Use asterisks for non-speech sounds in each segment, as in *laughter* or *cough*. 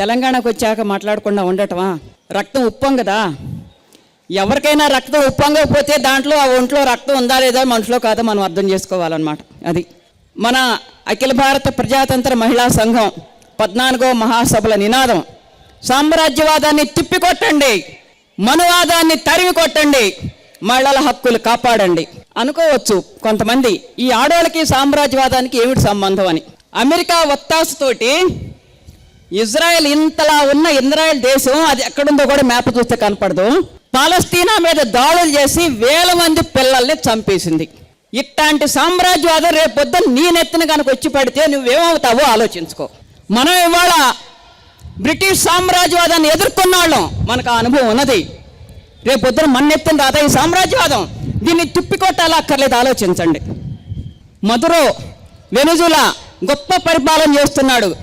తెలంగాణకు వచ్చాక మాట్లాడకుండా ఉండటమా? రక్తం ఉప్పం కదా. ఎవరికైనా రక్తం ఉప్పొంగకపోతే దాంట్లో ఆ ఒంట్లో రక్తం ఉందా లేదా మనుషులో కాదో మనం అర్థం చేసుకోవాలన్నమాట. అది. మన అఖిల భారత ప్రజాతంత్ర మహిళా సంఘం పద్నాలుగో మహాసభల నినాదం. సామ్రాజ్యవాదాన్ని తిప్పికొట్టండి. మనువాదాన్ని తరిమి కొట్టండి మహిళల హక్కులు కాపాడండి. అనుకోవచ్చు కొంతమంది ఈ ఆడవాళ్ళకి సామ్రాజ్యవాదానికి ఏమిటి సంబంధం అని. అమెరికా ఒత్తాసుతోటి ఇజ్రాయెల్ ఇంతలా ఉన్న ఇజ్రాయెల్ దేశం అది ఎక్కడుందో కూడా మ్యాప్ చూస్తే కనపడదు. పాలస్తీనా మీద దాడులు చేసి వేల మంది పిల్లల్ని చంపేసింది. ఇట్లాంటి సామ్రాజ్యవాదం రేపు పొద్దున్న నీ నెత్తిన కనుక వచ్చి పడితే నువ్వేమవుతావో ఆలోచించుకో. మనం ఇవాళ బ్రిటిష్ సామ్రాజ్యవాదాన్ని ఎదుర్కొన్న వాళ్ళం. మనకు ఆ అనుభవం ఉన్నది. రేపు పొద్దున మన నెత్తిన రాదా ఈ సామ్రాజ్యవాదం. దీన్ని తిప్పికొట్టాలా అక్కర్లేదు ఆలోచించండి. మధురో వెనుజులా గొప్ప పరిపాలన చేస్తున్నాడు.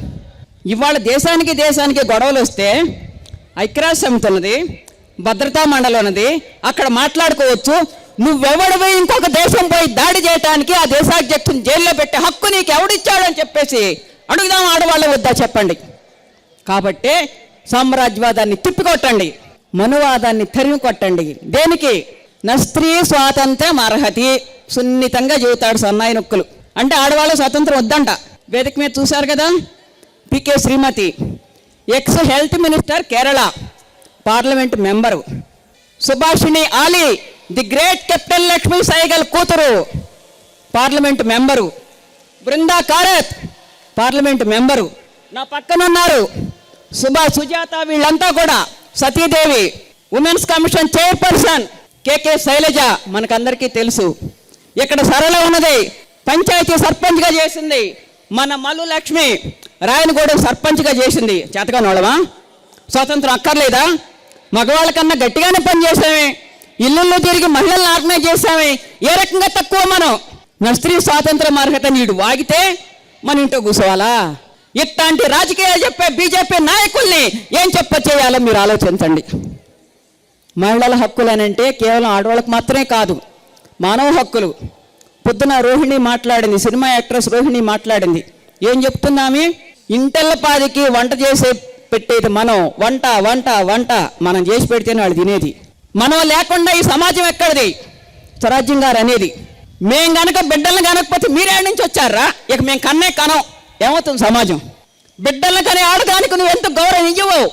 ఇవాళ దేశానికి దేశానికి గొడవలు వస్తే ఐక్యరాజ్య సమితి ఉన్నది భద్రతా మండలి ఉన్నది అక్కడ మాట్లాడుకోవచ్చు. నువ్వెవడివి ఇంకొక దేశం పోయి దాడి చేయడానికి ఆ దేశాధ్యక్షుని జైల్లో పెట్టే హక్కు నీకు ఎవడిచ్చాడని చెప్పేసి అడుగుదాం ఆడవాళ్ళ వద్దా చెప్పండి. కాబట్టి సామ్రాజ్యవాదాన్ని తిప్పికొట్టండి మనువాదాన్ని తరిమి కొట్టండి. దేనికి? నా స్త్రీ స్వాతంత్రం అర్హతి సున్నితంగా చెబుతాడు సన్నాయి నొక్కులు. అంటే ఆడవాళ్ళ స్వాతంత్రం వద్దంట. వేదిక మీద చూశారు కదా? PK Shrimati ex health minister Kerala parliament member Subhashini Ali the great captain Lakshmi Sehgal కూతురు parliament member Brinda Karat parliament member నా పక్కనున్నారు సుభా సుజాత వీళ్ళంతా కూడా Sathidevi women's commission chairperson KK Shailaja మనకందరికీ తెలుసు. ఇక్కడ సరళ ఉన్నది పంచాయతీ సర్పంచ్గా చేసింది మన మల్లు లక్ష్మి. రాయనగూడ సర్పంచ్గా చేసింది. చేతగా వాళ్ళమా స్వతంత్రం అక్కర్లేదా? మగవాళ్ళ కన్నా గట్టిగానే పనిచేసామే ఇల్లుల్లో తిరిగి మహిళలను ఆర్గనైజ్ చేసామే ఏ రకంగా తక్కువ మనం? నా స్త్రీ స్వాతంత్ర అర్హత నీడు వాగితే మన ఇంట్లో కూర్చోవాలా ఇట్లాంటి రాజకీయాలు చెప్పే బీజేపీ నాయకుల్ని ఏం చెప్ప చేయాలో మీరు ఆలోచించండి. మహిళల హక్కులనంటే కేవలం ఆడవాళ్ళకి మాత్రమే కాదు మానవ హక్కులు. పొద్దున రోహిణి మాట్లాడింది సినిమా యాక్ట్రెస్ రోహిణి మాట్లాడింది. ఏం చెప్తున్నామే? ఇంటెల్లపాదికి వంట చేసే పెట్టేది మనం. వంట వంట వంట. మనం చేసి పెడితేనే వాళ్ళు తినేది. మనం లేకుండా ఈ సమాజం ఎక్కడిది? స్వరాజ్యం గారు అనేది. మేం కనుక బిడ్డలను కనకపోతే మీరే నుంచి వచ్చారా? ఇక మేము కన్నే కనం. ఏమవుతుంది సమాజం? బిడ్డలను కనే ఆడదానికి నువ్వు ఎంత గౌరవం ఇవ్వవు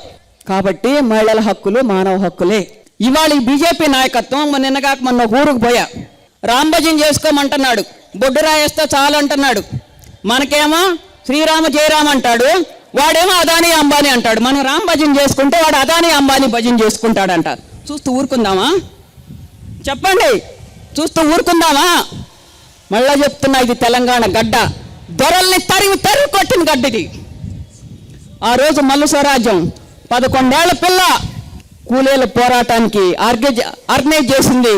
కాబట్టి మహిళల హక్కులు మానవ హక్కులే. ఇవాళ ఈ బీజేపీ నాయకత్వం మొన్న నిన్నగాక మొన్న ఊరుకు పోయా. రాంభజన్ చేసుకోమంటున్నాడు. బొడ్డు రాయేస్తే చాలు అంటున్నాడు మనకేమో శ్రీరామ జయరామ అంటాడు వాడేమో అదాని అంబానీ అంటాడు. మనం రామ్ భజన చేసుకుంటే వాడు అదాని అంబానీ భజన చేసుకుంటాడంట. చూస్తూ ఊరుకుందామా? చెప్పండి. చూస్తూ ఊరుకుందామా? మళ్ళా చెప్తున్నా ఇది తెలంగాణ గడ్డ. దొరల్ని తరివి తరివి కొట్టిన గడ్డ ఇది ఆ రోజు మల్లు స్వరాజ్యం పదకొండేళ్ళ పిల్ల కూలీల పోరాటానికి ఆర్గనైజ్ ఆర్గనైజ్ చేసింది.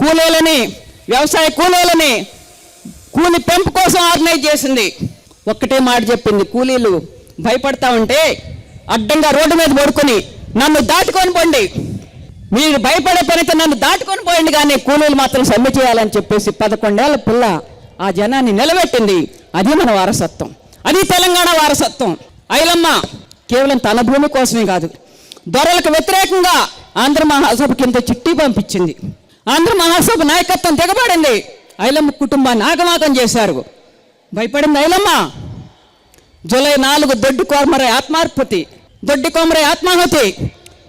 కూలీలని వ్యవసాయ కూలీలని కూలి పెంపు కోసం ఆర్గనైజ్ చేసింది. ఒక్కటే మాట చెప్పింది కూలీలు భయపడతా ఉంటే అడ్డంగా రోడ్డు మీద పడుకొని నన్ను దాటుకొని పోండి. మీరు భయపడే పనితో నన్ను దాటుకొని పోయండి కానీ కూలీలు మాత్రం సమ్మె చేయాలని చెప్పేసి పదకొండేళ్ళ పిల్ల ఆ జనాన్ని నిలబెట్టింది. అది మన వారసత్వం. అది తెలంగాణ వారసత్వం. ఐలమ్మ కేవలం తన భూమి కోసమే కాదు దొరలకు వ్యతిరేకంగా ఆంధ్ర మహాసభ కింద చిట్టి పంపించింది. ఆంధ్ర మహాసభ నాయకత్వం తెగబడింది. ఐలమ్మ కుటుంబాన్ని ఆగమాగం చేశారు. భయపడింది ఐలమ్మ జూలై నాలుగు దొడ్డి కోమర ఆత్మార్పతి దొడ్డి కోమర ఆత్మాహుతి.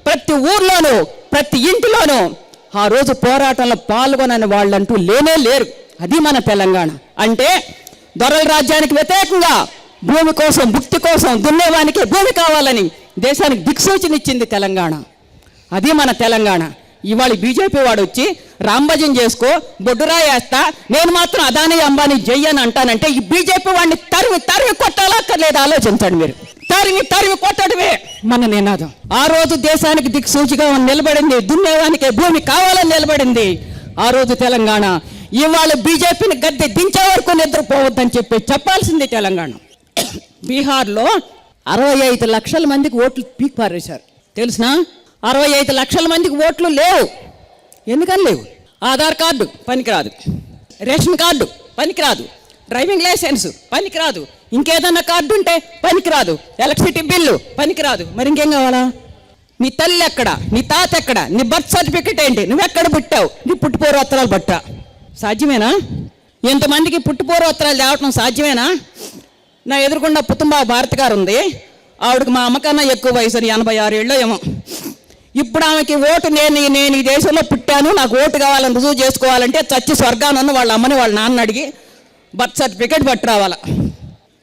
ప్రతి ఊర్లోనూ ప్రతి ఇంటిలోనూ ఆ రోజు పోరాటంలో పాల్గొనని వాళ్ళంటూ లేనే లేరు. అది మన తెలంగాణ. అంటే దొరల రాజ్యానికి వ్యతిరేకంగా భూమి కోసం భుక్తి కోసం దున్నేవానికి భూమి కావాలని దేశానికి దిక్సూచనిచ్చింది తెలంగాణ. అది మన తెలంగాణ. ఇవాళ బీజేపీ వాడు వచ్చి రాంభజన్ చేసుకో బొడ్డురాయి వేస్తా నేను మాత్రం అదాని అంబానీ జయ్యని అంటానంటే ఈ బీజేపీ వాడిని తరిమి తరిమి కొట్టాలక్కర్లేదు ఆలోచించండి మీరు. తరిమి తరిమి కొట్టడమే. మన నినాదం. ఆ రోజు దేశానికి దిక్సూచిగా నిలబడింది దున్నేవానికి భూమి కావాలని నిలబడింది. ఆ రోజు తెలంగాణ ఇవాళ బీజేపీని గద్దె దించే వరకు నిద్రపోవద్దని చెప్పి చెప్పాల్సింది తెలంగాణ. *coughs* బీహార్లో అరవై ఐదు లక్షల మందికి ఓట్లు పీక్ పారేశారు. తెలుసునా? అరవై ఐదు లక్షల మందికి ఓట్లు లేవు. ఎందుకని లేవు? ఆధార్ కార్డు పనికిరాదు. రేషన్ కార్డు పనికిరాదు. డ్రైవింగ్ లైసెన్స్ పనికిరాదు. ఇంకేదన్నా కార్డు ఉంటే పనికిరాదు. ఎలక్ట్రిసిటీ బిల్లు పనికిరాదు. మరి ఇంకేం కావాలా? నీ తల్లి ఎక్కడ? నీ తాత ఎక్కడ? నీ బర్త్ సర్టిఫికెట్ ఏంటి? నువ్వు ఎక్కడ పుట్టావు? నీ పుట్టుపూర్వోత్తరాలు బట్ట. సాధ్యమేనా? ఎంతమందికి పుట్టుపూర్వోత్తరాలు తేవటం సాధ్యమేనా? నా ఎదురుకుండా పుతుంబా భారతి గారు ఉంది ఆవిడకి మా అమ్మకన్నా ఎక్కువ వయసు ఎనభై ఆరు ఏళ్ళు ఏమో. ఇప్పుడు ఆమెకి ఓటు నేను నేను ఈ దేశంలో పుట్టాను నాకు ఓటు కావాలని రుజువు చేసుకోవాలంటే చచ్చి స్వర్గానన్న వాళ్ళ అమ్మని వాళ్ళ నాన్న అడిగి బర్త్ సర్టిఫికేట్ పట్టురావాల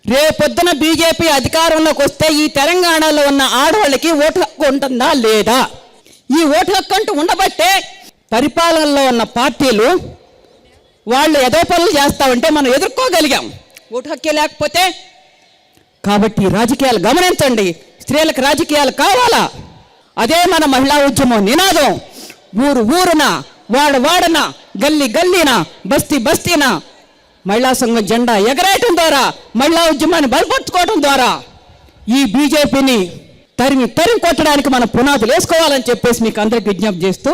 రేపొద్దున బీజేపీ అధికారంలోకి వస్తే ఈ తెలంగాణలో ఉన్న ఆడవాళ్ళకి ఓటు హక్కు ఉంటుందా లేదా? ఈ ఓటు హక్కు అంటూ ఉండబట్టే పరిపాలనలో ఉన్న పార్టీలు వాళ్ళు ఏదో పనులు చేస్తా ఉంటే మనం ఎదుర్కోగలిగాం. ఓటు హక్కే లేకపోతే కాబట్టి రాజకీయాలు గమనించండి. స్త్రీలకు రాజకీయాలు కావాలా? అదే మన మహిళా ఉద్యమం నినాదం. ఊరు ఊరున వాడ వాడన గల్లీ గల్లీన బస్తీ బస్తీన మహిళా సంఘం జెండా ఎగరేయటం ద్వారా మహిళా ఉద్యమాన్ని బలపరుచుకోవడం ద్వారా ఈ బీజేపీని తరిమి తరిమి కొట్టడానికి మన పునాదులు వేసుకోవాలని చెప్పేసి మీకు అందరికి విజ్ఞప్తి చేస్తూ